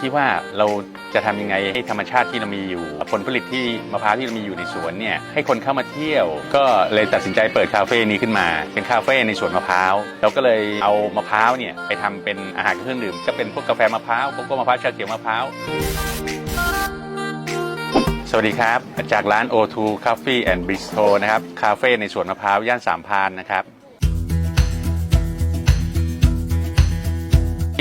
ที่ว่าเราจะทำยังไงให้ธรรมชาติที่เรามีอยู่ ผลผลิตที่มะพร้าวที่เรามีอยู่ในสวนเนี่ยให้คนเข้ามาเที่ยว ก็เลยตัดสินใจเปิดคาเฟ่นี้ขึ้นมา เป็นคาเฟ่ในสวนมะพร้าวเราก็เลยเอามะพร้าวเนี่ยไปทำเป็นอาหารเครื่องดื่มก็เป็นพวกกาแฟมะพร้าวโกโก้มะพร้าวชาเขียวมะพร้าวสวัสดีครับ จากร้าน O2 Coffee and Bistro นะครับ คาเฟ่ในสวนมะพร้าว ย่านสามพานนะครับ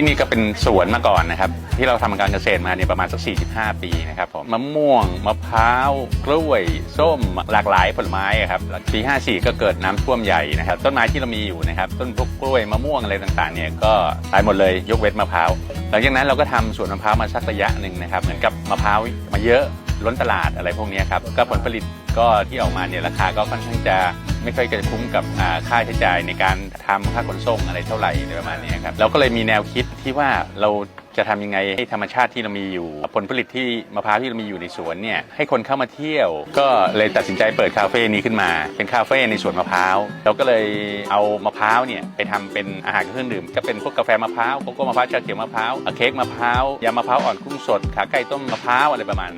ที่นี่ก็เป็นสวนมาก่อนนะครับ ที่เราทำการเกษตรมาเนี่ยประมาณสัก 45 ปีนะครับผมมะม่วงมะพร้าวกล้วย ส้มหลากหลายผลไม้ครับปี 54 ก็เกิดน้ำท่วมใหญ่นะครับ ต้นไม้ที่เรามีอยู่นะครับ ต้นพวกกล้วยมะม่วงอะไรต่างๆเนี่ยก็ตายหมดเลยยกเว้นมะพร้าวหลังจากนั้นเราก็ทำสวนมะพร้าวมาสักระยะหนึ่งนะครับเหมือนกับมะพร้าวมาเยอะล้นตลาดอะไรพวกนี้ครับก็ผลผลิตก็ที่ออกมาเนี่ยราคาก็ค่อนข้างจะ ไม่ค่อยจะคุ้มกับค่าใช้จ่ายในการทำค่าขนส่งอะไรเท่าไหร่อะไรประมาณเนี้ยครับเราก็เลยมีแนวคิดที่ว่าเราจะทำยังไงให้ธรรมชาติที่เรามีอยู่ ผลผลิตที่มะพร้าวที่เรามีอยู่ในสวนเนี่ยให้คนเข้ามาเที่ยว ก็เลยตัดสินใจเปิดคาเฟ่นี้ขึ้นมา เป็นคาเฟ่ในสวนมะพร้าวเราก็เลยเอามะพร้าวเนี่ยไปทำเป็นอาหารเครื่องดื่มก็เป็นพวกกาแฟมะพร้าวโกโก้มะพร้าวชาเขียวมะพร้าวเค้กมะพร้าวยำมะพร้าวอ่อนกุ้งสดขาไก่ต้มมะพร้าวอะไรประมาณ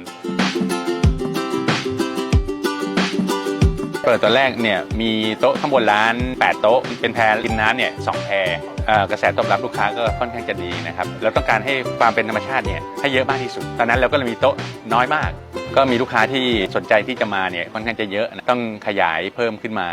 เปิดตอนแรกเนี่ยมีโต๊ะข้างบนร้าน 8 โต๊ะเป็นแพรริมน้ำเนี่ยสองแพรกระแสตอบรับลูกค้าก็ค่อนข้างจะดีนะครับเราต้องการให้ความเป็นธรรมชาติเนี่ยให้เยอะมากที่สุด ตอนนั้นเราก็เลยมีโต๊ะน้อยมาก ก็มีลูกค้าที่สนใจที่จะมาเนี่ยค่อนข้างจะเยอะต้องขยายเพิ่มขึ้นมา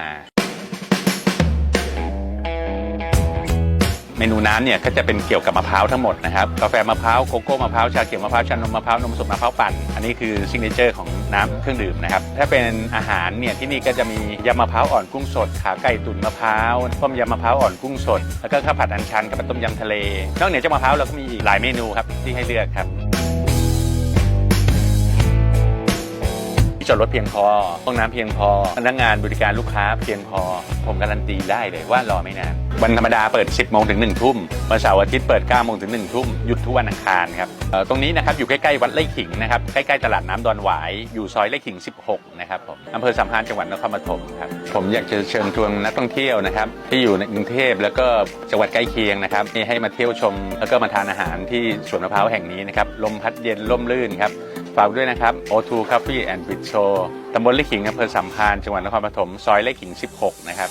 เมนูน้ำเนี่ยก็จะเป็นเกี่ยวกับมะพร้าวทั้งหมดนะครับกาแฟมะพร้าวโกโก้มะพร้าวชาเขียวมะพร้าวชานมมะพร้าวนมสดมะพร้าวปั่นอันนี้คือซิกเนเจอร์ของน้ำเครื่องดื่มนะครับถ้าเป็นอาหารเนี่ยที่นี่ก็จะมียำมะพร้าวอ่อนกุ้งสด ขาไก่ตุ๋นมะพร้าวต้มยำมะพร้าวอ่อนกุ้งสด แล้วก็ข้าวผัดอัญชันกับต้มยำทะเล นอกเหนือจากมะพร้าวเราก็มีอีกหลายเมนูครับที่ให้เลือกครับ จอดรถเพียงพอห้องน้ำเพียงพอพนักงานบริการลูกค้าเพียงพอ ผมการันตีได้เลยว่ารอไม่นานวันธรรมดาเปิด 10โมงถึง1ทุ่มวันเสาร์อาทิตย์เปิด9โมงถึง1ทุ่มหยุดทุกวันอังคารครับตรงนี้นะครับอยู่ใกล้ๆวัดไร่ขิงนะครับใกล้ๆตลาดน้ำดอนหวายอยู่ซอยไร่ขิง 16 นะครับผมอำเภอสัมพันธ์จังหวัดนครปฐมครับผมอยากจะเชิญชวนนักท่องเที่ยวนะครับที่อยู่ในกรุงเทพแล้วก็จังหวัดใกล้เคียงนะครับให้มาเที่ยวชม แล้วก็มาทานอาหารที่สวนมะพร้าวแห่งนี้นะครับลมพัดเย็นร่มรื่นครับ ฝากด้วยนะครับ O2 Coffee and Bistro ตำบลเล็กขิงอำเภอสัมพันธ์จังหวัดนครปฐม ซอยเล็กขิง 16 นะครับ